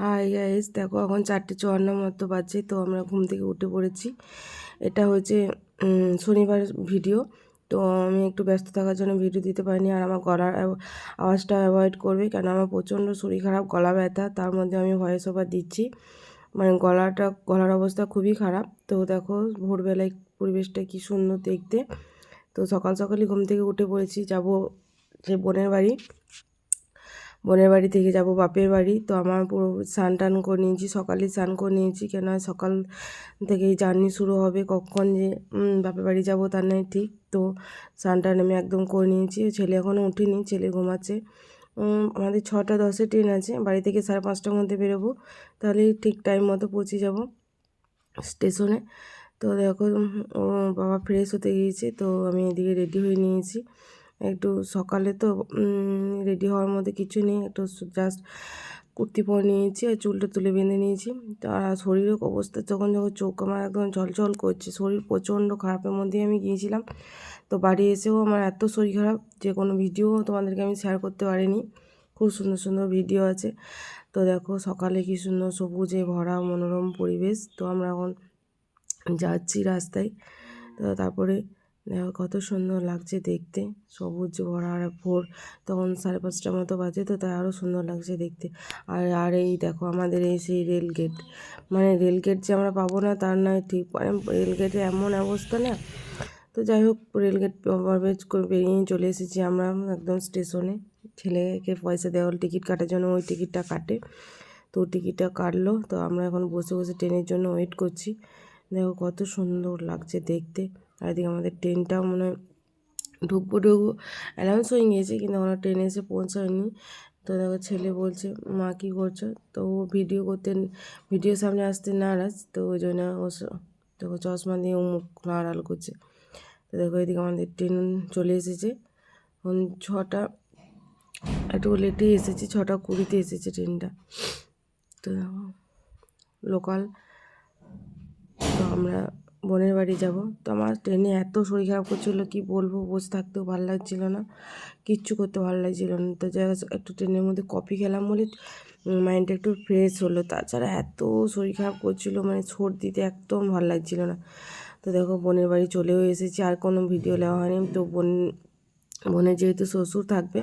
Hi guys দেখো এখন চারটে চুয়ান্ন মতো বাজে তো আমরা ঘুম থেকে উঠে পড়েছি। এটা হচ্ছে শনিবার ভিডিও তো আমি একটু ব্যস্ত থাকার জন্য ভিডিও দিতে পারিনি। আর আমার গলার আওয়াজটা অ্যাভয়েড করবে কেন আমার প্রচণ্ড শরীর খারাপ, গলা ব্যথা, তার মধ্যে আমি ভয়েস ওভার দিচ্ছি। মানে গলাটা, গলার অবস্থা খুবই খারাপ। তো দেখো, ভোরবেলায় পরিবেশটা কি সুন্দর দেখতে। তো সকাল সকালই ঘুম থেকে উঠে পড়েছি, যাব যে বোনের বাড়ি। বোনের বাড়ি থেকে যাব, বাপের বাড়ি। তো আমার পুরো স্নান টান করে নিয়েছি, সকালে স্নান করে নিয়েছি। কেন সকাল থেকেই জার্নি শুরু হবে, কখন যে বাপের বাড়ি যাব তার নয় ঠিক। তো স্নান টান আমি একদম করে নিয়েছি। ছেলে এখনও উঠিনি ছেলে ঘুমাচ্ছে। আমাদের ছটা দশে ট্রেন আছে, বাড়ি থেকে সাড়ে পাঁচটার মধ্যে বেরোবো। তাহলে ঠিক টাইম মতো পৌঁছে যাব স্টেশনে। তো দেখো ও বাবা ফ্রেশ হতে গিয়েছে, তো আমি এদিকে রেডি হয়ে নিয়েছি। একটু সকালে তো রেডি হওয়ার মধ্যে কিছু নেই। একটু জাস্ট কুর্তি পরে নিয়েছি আর চুলটা তুলে বেঁধে নিয়েছি। আর শরীরের অবস্থা যখন যখন চোখ আমার একদম ঝলঝল করছে, শরীর প্রচণ্ড খারাপের মধ্যেই আমি গিয়েছিলাম। তো বাড়ি এসেও আমার এত শরীর খারাপ যে কোনো ভিডিও তোমাদেরকে আমি শেয়ার করতে পারিনি। খুব সুন্দর সুন্দর ভিডিও আছে। তো দেখো সকালে কি সুন্দর সবুজে ভরা মনোরম পরিবেশ। তো আমরা এখন যাচ্ছি রাস্তায়। তো তারপরে দেখো, কত সুন্দর লাগছে দেখতে। সবুজ ভরা আর ভোর, তখন সাড়ে পাঁচটার মতো বাজে তো, তাই আরও সুন্দর লাগছে দেখতে। আর আর এই দেখো আমাদের এই সেই রেল গেট। মানে রেল গেট যে আমরা পাবো না, তার নয়, ঠিক মানে রেল গেটে এমন অবস্থা না। তো যাই হোক, রেল গেট ওভারব্রিজ করে বেরিয়ে চলে এসেছি আমরা একদম স্টেশনে। ছেলেকে পয়সা দেওয়া টিকিট কাটার জন্য ওই টিকিটটা কাটে। তো টিকিটটা কাটলো, তো আমরা এখন বসে বসে ট্রেনের জন্য ওয়েট করছি। দেখো কত সুন্দর লাগছে দেখতে। আর এদিকে আমাদের ট্রেনটাও মনে ঢুকবো ঢুকবো। অ্যানাউন্স হয়ে গিয়েছে, কিন্তু আমরা ট্রেনে এসে পৌঁছায়নি। তো দেখো ছেলে বলছে, মা, কী করছ? তো ও ভিডিও করতে ভিডিও সামনে আসতে নারাজ, তো ওই জন্য ও দেখো চশমা দিয়ে ও মুখ আড়াল করছে। তো দেখো এদিকে আমাদের ট্রেন চলে এসেছে। এখন ছটা, একটু লেটেই এসেছে, ছটা কুড়িতে এসেছে ট্রেনটা। তো দেখো লোকাল তো আমরা বোনের বাড়ি যাব। তো আমার ট্রেনে এত শরীর খারাপ করছিল, কি বলব? বসে থাকতেও ভালো লাগছিল না, কিচ্ছু করতে ভালো লাগছিল না। তো যা একটু ট্রেনের মধ্যে কফি খেলাম বলে মাইন্ডটা একটু ফ্রেশ হলো। তাছাড়া এত শরীর খারাপ করছিল মানে সর্দিতে একদম ভালো লাগছিল না। তো দেখো, বোনের বাড়ি চলেও এসেছি, আর কোনো ভিডিও নেওয়া হয়নি। তো বোন বোনের যেহেতু শ্বশুর থাকবে,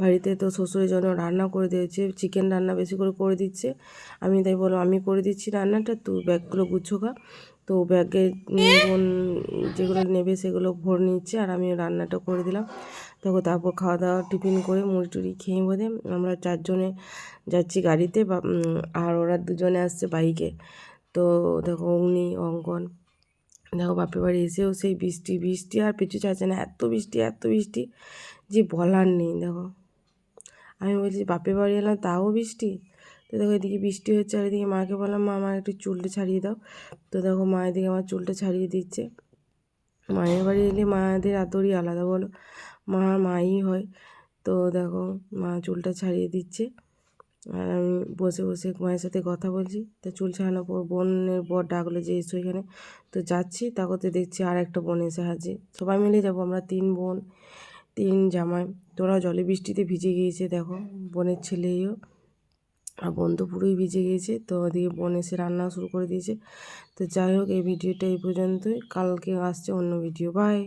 বাড়িতে তো শ্বশুরের জন্য রান্না করে দিয়েছে চিকেন রান্না বেশি করে করে দিচ্ছে। আমি তাই বলো আমি করে দিচ্ছি রান্নাটা তুই ব্যাগগুলো গুছো খা তো ব্যাগে বোন যেগুলো নেবে সেগুলো ভরে নিচ্ছে আর আমি রান্নাটা করে দিলাম। তখন তারপর খাওয়া দাওয়া, টিফিন করে মুড়ি টুড়ি খেয়ে বোধে আমরা চারজনে যাচ্ছি গাড়িতে আর ওরা দুজনে আসছে বাইকে। তো দেখো অগ্নি অঙ্কন দেখো বাপের বাড়ি এসেও সেই বৃষ্টি বৃষ্টি আর পিছু ছাড়ছে না, এত বৃষ্টি এত বৃষ্টি, যে বলার নেই দেখো। আমি বলছি, বাপের বাড়ি এলাম, তাও বৃষ্টি? তো দেখো এদিকে বৃষ্টি হচ্ছে আর এদিকে মাকে বললাম, মা আমার একটু চুলটা ছাড়িয়ে দাও। তো দেখো মা এদিকে আমার চুলটা ছাড়িয়ে দিচ্ছে। মায়ের বাড়ি এলে মায়েদের আদরই আলাদা বলো, মা মাই হয়। তো দেখো মা চুলটা ছাড়িয়ে দিচ্ছে। আর আমি বসে বসে মায়ের সাথে কথা বলছি। তো চুল ছাড়ানোর পর বোনের বর ডাকলো যে, এসো এখানে। তো যাচ্ছি তাকতে দেখছি আর একটা বোন এসে হাজির। সবাই মিলে যাব, আমরা তিন বোন, তিন জামাই। তোরা জলে বৃষ্টিতে ভিজে গিয়েছে, দেখো, বোনের ছেলেও আর বোন তো পুরোই ভিজে গিয়েছে, তো ওদিকে বোন এসে রান্না শুরু করে দিয়েছে। তো যাই হোক, এই ভিডিওটা এই পর্যন্তই। কালকে আসছে অন্য ভিডিও। বাই!